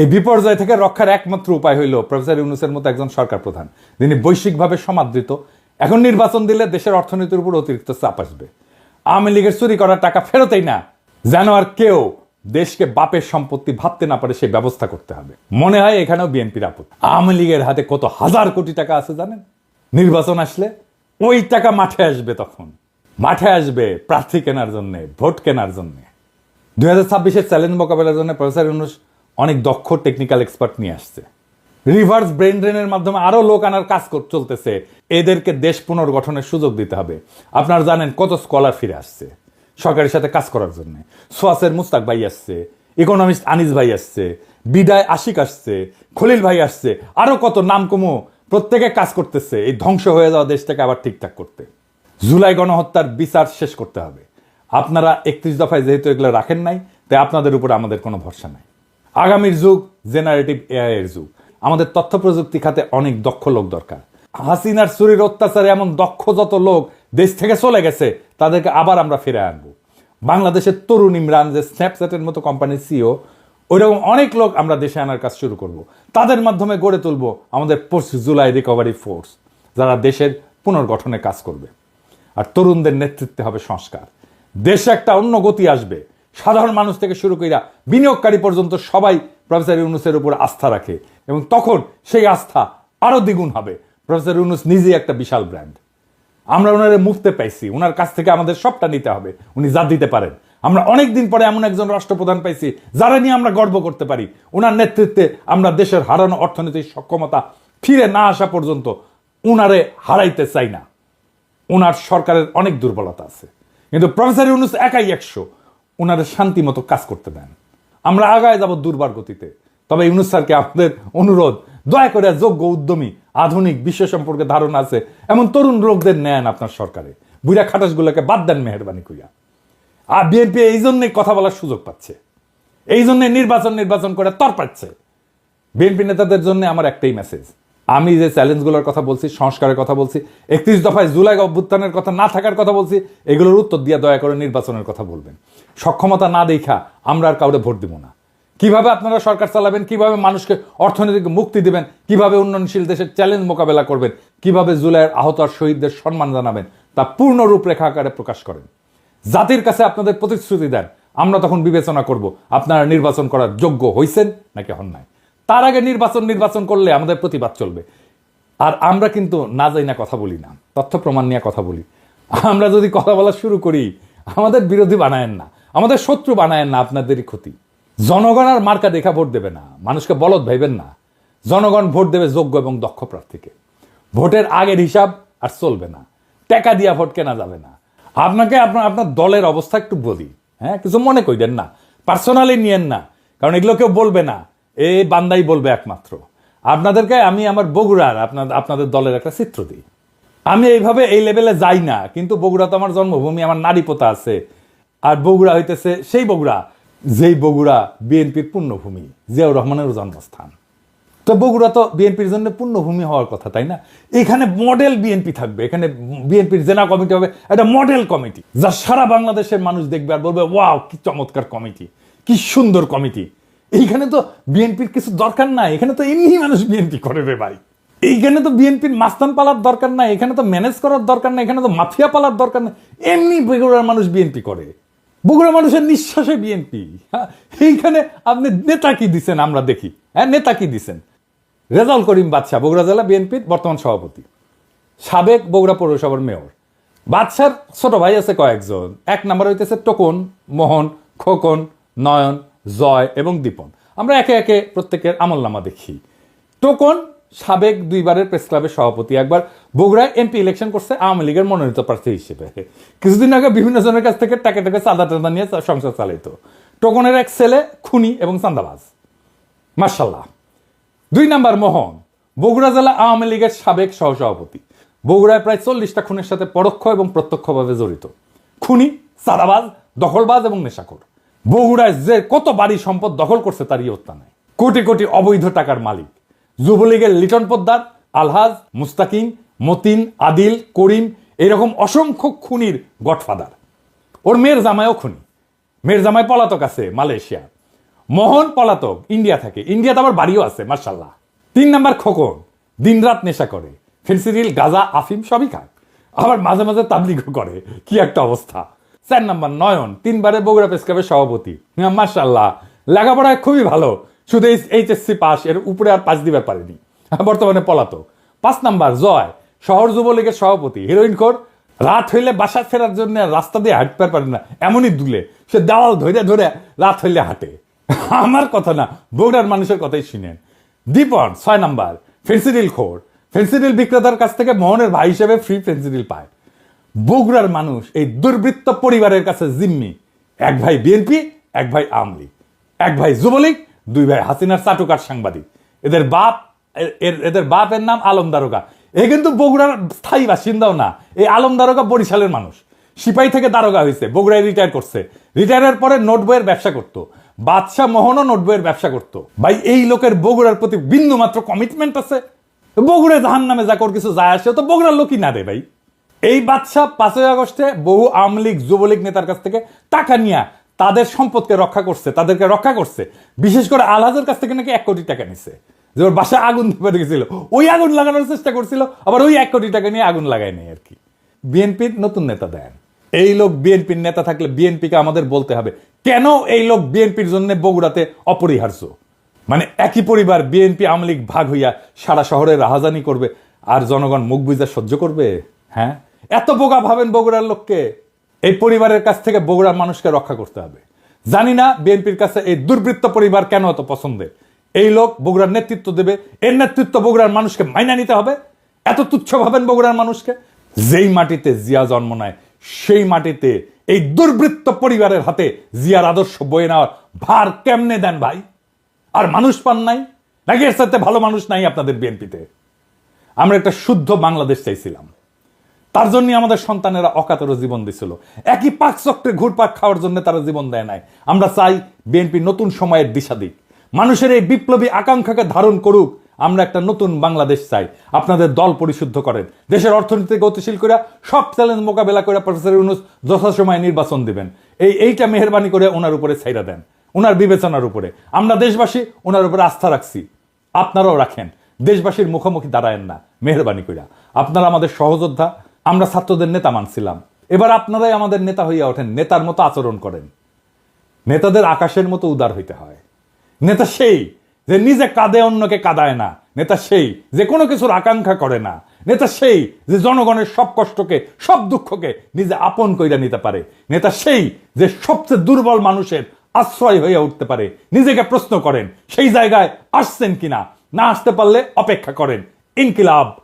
এই বিপর্যয় থেকে রক্ষার একমাত্র উপায় হইল প্রফেসর ইউনুসের মতো একজন সরকার প্রধান। যিনি বৈশ্বিকভাবে সমাদৃত। এখন নির্বাচন দিলে দেশের অর্থনীতির উপর অতিরিক্ত চাপ আসবে। আওয়ামী লীগের চুরি করার টাকা ফেরতেই না। যেন আর কেউ দেশকে বাপের সম্পত্তি ভাবতে না পারে সেই ব্যবস্থা করতে হবে। মনে হয় এখানেও বিএনপির আপত্তি। আওয়ামী লীগের হাতে কত হাজার কোটি টাকা আছে জানেন? নির্বাচন আসলে ওই টাকা মাঠে আসবে তখন। মাঠে আসবে প্রার্থী কেনার জন্যে, ভোট কেনার জন্যে। দুই হাজার ছাব্বিশের চ্যালেঞ্জ মোকাবেলার জন্য প্রফেসর ইউনুস অনেক দক্ষ টেকনিক্যাল এক্সপার্ট নিয়ে আসছে। রিভার্স ব্রেন ড্রেনের মাধ্যমে আরও লোক আনার কাজ চলতেছে। এদেরকে দেশ পুনর্গঠনের সুযোগ দিতে হবে। আপনারা জানেন কত স্কলার ফিরে আসছে সরকারের সাথে কাজ করার জন্য। সোয়াসের মুস্তাক ভাই আসছে ইকোনমিস্ট আনিস ভাই আসছে, বিদায় আশিক আসছে, খলিল ভাই আসছে, আরও কত নাম কমো প্রত্যেকে কাজ করতেছে। এই ধ্বংস হয়ে যাওয়া দেশটাকে আবার ঠিকঠাক করতে। জুলাই গণহত্যার বিচার শেষ করতে হবে। আপনারা একত্রিশ দফায় যেহেতু এগুলো রাখেন নাই, তাই আপনাদের উপরে আমাদের কোনো ভরসা নাই। আগামীর যুগ জেনারেটিভ এআই এর যুগ। আমাদের তথ্য প্রযুক্তি খাতে অনেক দক্ষ লোক দরকার। হাসিনার চুরির অত্যাচারে এমন দক্ষ যত লোক দেশ থেকে চলে গেছে, তাদেরকে আবার আমরা ফিরে আনব। বাংলাদেশের তরুণ ইমরান যে স্ন্যাপচ্যাটের মতো কোম্পানির সিও ওইরকম অনেক লোক আমরা দেশে আনার কাজ শুরু করব। তাদের মাধ্যমে গড়ে তুলব আমাদের পোস্ট জুলাই রিকভারি ফোর্স যারা দেশের পুনর্গঠনে কাজ করবে। আর তরুণদের নেতৃত্বে হবে সংস্কার। দেশে একটা অন্য গতি আসবে। সাধারণ মানুষ থেকে শুরু কইরা বিনিয়োগকারী পর্যন্ত সবাই প্রফেসর ইউনুসের উপর আস্থা রাখে এবং তখন সেই আস্থা আরও দ্বিগুণ হবে। প্রফেসর ইউনুস নিজেই একটা বিশাল ব্র্যান্ড আমরা ওনারে মুক্তে পাইছি, ওনার কাছ থেকে আমাদের সবটা নিতে হবে, উনি যা দিতে পারেন। আমরা অনেক দিন পরে এমন একজন রাষ্ট্রপ্রধান পাইছি, যারা নিয়ে আমরা গর্ব করতে পারি। ওনার নেতৃত্বে আমরা দেশের হারানো অর্থনৈতিক সক্ষমতা ফিরে না আসা পর্যন্ত উনারে হারাইতে চাই না। ওনার সরকারের অনেক দুর্বলতা আছে। কিন্তু প্রফেসর ইউনুস একাই একশো। ওনারে শান্তি মতো কাজ করতে দেন। আমরা আগায় যাব দুর্বার গতিতে। তবে ইউনুস স্যারকে আপনাদের অনুরোধ, দয়া করে যোগ্য উদ্যমী, আধুনিক, বিশ্ব সম্পর্কে ধারণা আছে, এমন তরুণ লোকদের নেন আপনার সরকারে। বুড়া খাটাসগুলোকে বাদ দেন মেহরবানি কইয়া আর বিএনপি এই জন্যই কথা বলার সুযোগ পাচ্ছে। এই জন্য নির্বাচন নির্বাচন করে তর পাচ্ছে বিএনপি নেতাদের জন্য আমার একটাই মেসেজ আমি যে চ্যালেঞ্জগুলোর কথা বলছি, সংস্কারের কথা বলছি, একত্রিশ দফায় জুলাই অভ্যুত্থানের কথা না থাকার কথা বলছি, এগুলোর উত্তর দিয়ে দয়া করে নির্বাচনের কথা বলবেন। সক্ষমতা না দেখা আমরা আর কাউরে ভোট দিব না। কীভাবে আপনারা সরকার চালাবেন, কীভাবে মানুষকে অর্থনৈতিক মুক্তি দিবেন, কীভাবে উন্নয়নশীল দেশের চ্যালেঞ্জ মোকাবেলা করবেন, কীভাবে জুলাইয়ের আহত আর শহীদদের সম্মান জানাবেন, তা পূর্ণ রূপরেখা আকারে প্রকাশ করেন। জাতির কাছে আপনাদের প্রতিশ্রুতি দেন, আমরা তখন বিবেচনা করব, আপনারা নির্বাচন করার যোগ্য হইছেন নাকি হন নাই। তার আগে নির্বাচন নির্বাচন করলে আমাদের প্রতিবাদ চলবে। আর আমরা কিন্তু না যাই না কথা বলি না, তথ্য প্রমাণ নিয়ে কথা বলি। আমরা যদি কথা বলা শুরু করি, আমাদের বিরোধী বানায়েন না, আমাদের শত্রু বানায়েন না, আপনাদেরই ক্ষতি। জনগণ আর মার্কা দেখা ভোট দেবে না, মানুষকে বলদ ভাইবেন না। জনগণ ভোট দেবে যোগ্য এবং দক্ষ প্রার্থীকে। ভোটের আগের হিসাব আর চলবে না, টাকা দিয়া ভোট কেনা যাবে না। আপনাকে আপনার আপনার দলের অবস্থা একটু বলি হ্যাঁ কিছু মনে করিলেন না, পার্সোনালি নিয়েন না, কারণ এগুলো কেউ বলবে না। এই বান্দাই বলবে একমাত্র। আপনাদেরকে আমি আমার বগুড়ার আপনার আপনাদের দলের একটা চিত্র দিই। আমি এইভাবে এই লেভেলে যাই না, কিন্তু বগুড়া তো আমার জন্মভূমি, আমার নারী পোতা আছে। আর বগুড়া হইতেছে সেই বগুড়া, যেই বগুড়া বিএনপির পূর্ণভূমি, জিয়াউর রহমানের জন্মস্থান। তো বগুড়া তো বিএনপির জন্য পূর্ণভূমি হওয়ার কথা, তাই না? এখানে মডেল বিএনপি থাকবে, এখানে বিএনপির জেলা কমিটি হবে একটা মডেল কমিটি। যা সারা বাংলাদেশের মানুষ দেখবে আর বলবে, ওয়াও, কি চমৎকার কমিটি, কি সুন্দর কমিটি। এইখানে তো বিএনপির কিছু দরকার নাই, এখানে তো এমনি মানুষ বিএনপি করে রে ভাই। এইখানে তো বিএনপির মাস্তান পালার দরকার নাই, এখানে তো ম্যানেজ করার দরকার নাই, এখানে তো মাফিয়া পালার দরকার নাই, এমনি বগুড়ার মানুষ বিএনপি করে। বগুড়া মানুষের নিঃশ্বাসে বিএনপি। হ্যাঁ এইখানে আপনি নেতা কি দিছেন আমরা দেখি। হ্যাঁ নেতা কি দিছেন? রেজাউল করিম বাদশাহ, বগুড়া জেলা বিএনপির বর্তমান সভাপতি। সাবেক বগুড়া পৌরসভার মেয়র। বাদশার ছোট ভাই আছে কয়েকজন। এক নাম্বার হইতেছে টোকন, মোহন, খোকন, নয়ন জয় এবং দীপন। আমরা একে একে প্রত্যেকের আমলনামা দেখি। টোকন সাবেক দুইবারের প্রেস ক্লাবের সভাপতি, একবার বগুড়ায় এমপি ইলেকশন করছে আওয়ামী লীগের মনোনীত প্রার্থী হিসেবে। কিছুদিন আগে বিভিন্ন জনের কাছ থেকে টাকা টাকা চাঁদা টাদা নিয়ে সংসার চালাইতো। টোকনের এক ছেলে, খুনি এবং চান্দাবাজ মার্শাল্লাহ দুই নাম্বার মোহন, বগুড়া জেলা আওয়ামী লীগের সাবেক সহসভাপতি। বগুড়ায় প্রায় চল্লিশটা খুনের সাথে পরোক্ষ এবং প্রত্যক্ষভাবে জড়িত। খুনি সাদাবাজ দখলবাজ এবং নেশাখোর। বগুড়ায় যে কত বাড়ি সম্পদ দখল করছে তার ইয়ত্তা নাই কোটি কোটি অবৈধ টাকার মালিক। যুবলীগের লিটন পোদ্দার, আলহাজ, মুস্তাকিম, মতিন, আদিল, করিম, এরকম অসংখ্য খুনির গডফাদার। ওর মেয়ের জামাইও খুনি। মেয়ের জামাই পলাতক আছে মালয়েশিয়া। মোহন পলাতক, ইন্ডিয়া থাকে। ইন্ডিয়াতে আবার বাড়িও আছে মার্শাল্লাহ তিন নাম্বার খোকন, দিনরাত নেশা করে। ফেন্সিডিল, গাজা, আফিম সবই খায়। আবার মাঝে মাঝে তাবলিগও করে। কি একটা অবস্থা। চার নাম্বার নয়ন। তিনবারে বগুড়া প্রেস ক্লাবের সভাপতি। মার্শাল্লাহ লেখাপড়ায় খুবই ভালো। শুধু এইচএসসি পাস এর উপরে আর পাস দিবার পারেনি। বর্তমানে পলাতক। পাঁচ নাম্বার, জয়। শহর যুবলীগের সভাপতি। হিরোইন খোর, রাত হইলে বাসা ফেরার জন্য রাস্তা দিয়ে হাঁটতে পারে না। এমনই দুলে। সে দেওয়াল ধরে ধরে রাত হইলে হাঁটে। আমার কথা না, বগুড়ার মানুষের কথাই শুনেন। দীপন, ছয় নাম্বার। ফেন্সিডিল খোর। ফেন্সিডিল বিক্রেতার কাছ থেকে মোহনের ভাই হিসেবে ফ্রি ফেন্সিডিল পায়। বগুড়ার মানুষ, এই দুর্বৃত্ত পরিবারের কাছে জিম্মি। এক ভাই বিএনপি, এক ভাই আমলি এক ভাই যুবলীগ, দুই ভাই হাসিনার চাটুকার সাংবাদিক। এদের বাপ এর- এদের বাপের নাম আলম দারোগা। এ কিন্তু বগুড়ার স্থায়ী বাসিন্দাও না এই আলম দারোগা বরিশালের মানুষ। সিপাহী থেকে দারোগা হয়েছে বগুড়ায় রিটায়ার করছে। রিটায়ারের পরে নোট বইয়ের ব্যবসা করতো। বাদশাহ মোহনও নোট বইয়ের ব্যবসা করতো। ভাই, এই লোকের বগুড়ার প্রতি বিন্দু মাত্র কমিটমেন্ট আছে। বগুড়ে জাহান নামে যা কর কিছু যায় আসে তো বগুড়ার লোকই না রে ভাই। এই বাদশাহ পাঁচই আগস্টে বহু আওয়ামী লীগ, যুবলীগ নেতার কাছ থেকে টাকা নিয়ে তাদের সম্পদকে রক্ষা করছে, তাদেরকে রক্ষা করছে। বিশেষ করে আলহাজের কাছ থেকে নাকি এক কোটি টাকা নিছে। যে ওর বাসায় আগুন ধরে গেছিল ওই আগুন লাগানোর চেষ্টা করছিল, আবার ওই এক কোটি টাকা নিয়ে আগুন লাগায় নেই আর কি। বিএনপির নতুন নেতা দেন। এই লোক বিএনপির নেতা থাকলে বিএনপিকে আমাদের বলতে হবে, কেন এই লোক বিএনপির জন্য বগুড়াতে অপরিহার্য? মানে একই পরিবার, বিএনপি, আওয়ামী লীগ ভাগ হইয়া সারা শহরে রাহাজানি করবে, আর জনগণ মুখ বুঝা সহ্য করবে? হ্যাঁ? এত বোকা ভাবেন বগুড়ার লোককে? এই পরিবারের কাছ থেকে বগুড়ার মানুষকে রক্ষা করতে হবে। জানি না বিএনপির কাছে এই দুর্বৃত্ত পরিবার কেন এত পছন্দের। এই লোক বগুড়ার নেতৃত্ব দেবে, এর নেতৃত্ব বগুড়ার মানুষকে মাইনা নিতে হবে। এত তুচ্ছ ভাবেন বগুড়ার মানুষকে? যেই মাটিতে জিয়া জন্ম নেয়, সেই মাটিতে এই দুর্বৃত্ত পরিবারের হাতে জিয়ার আদর্শ বয়ে নেওয়ার ভার কেমনে দেন ভাই? আর মানুষ পান নাই? নাকি এর সাথে ভালো মানুষ নাই আপনাদের বিএনপিতে। আমরা একটা শুদ্ধ বাংলাদেশ চাইছিলাম। তার জন্য আমাদের সন্তানেরা অকাতর জীবন দিছিল। একই পাক চক্রে ঘুরপাক খাওয়ার জন্য তারা জীবন দেয় নাই। আমরা চাই বিএনপি নতুন সময়ের দিশা দিক। মানুষের এই বিপ্লবী আকাঙ্ক্ষাকে ধারণ করুক, আমরা একটা নতুন বাংলাদেশ চাই। আপনাদের দল পরিশুদ্ধ করেন। দেশের অর্থনীতি গতিশীল করে সব চ্যালেঞ্জ মোকাবেলা করে প্রফেসর ইউনুস যথাসময়ে নির্বাচন দিবেন। এই এইটা মেহরবানি করে ওনার উপরে ছাইরা দেন। ওনার বিবেচনার উপরে। আমরা দেশবাসী ওনার উপরে আস্থা রাখছি। আপনারাও রাখেন। দেশবাসীর মুখোমুখি দাঁড়ায়েন না, মেহরবানি কইরা। আপনারা আমাদের সহযোদ্ধা আমরা ছাত্রদের নেতা মানছিলাম। এবার আপনারাই আমাদের নেতা হইয়া ওঠেন, নেতার মতো আচরণ করেন। নেতাদের আকাশের মতো উদার হইতে হয়। নেতা সেই যে নিজে কাঁদে, অন্যকে কাঁদায় না। নেতা সেই যে কোনো কিছুর আকাঙ্ক্ষা করে না। নেতা সেই যে জনগণের সব কষ্টকে, সব দুঃখকে নিজে আপন কইরা নিতে পারে। নেতা সেই যে সবচেয়ে দুর্বল মানুষের আশ্রয় হইয়া উঠতে পারে। নিজেকে প্রশ্ন করেন, সেই জায়গায় আসছেন কিনা? না আসতে পারলে অপেক্ষা করেন। ইনকিলাব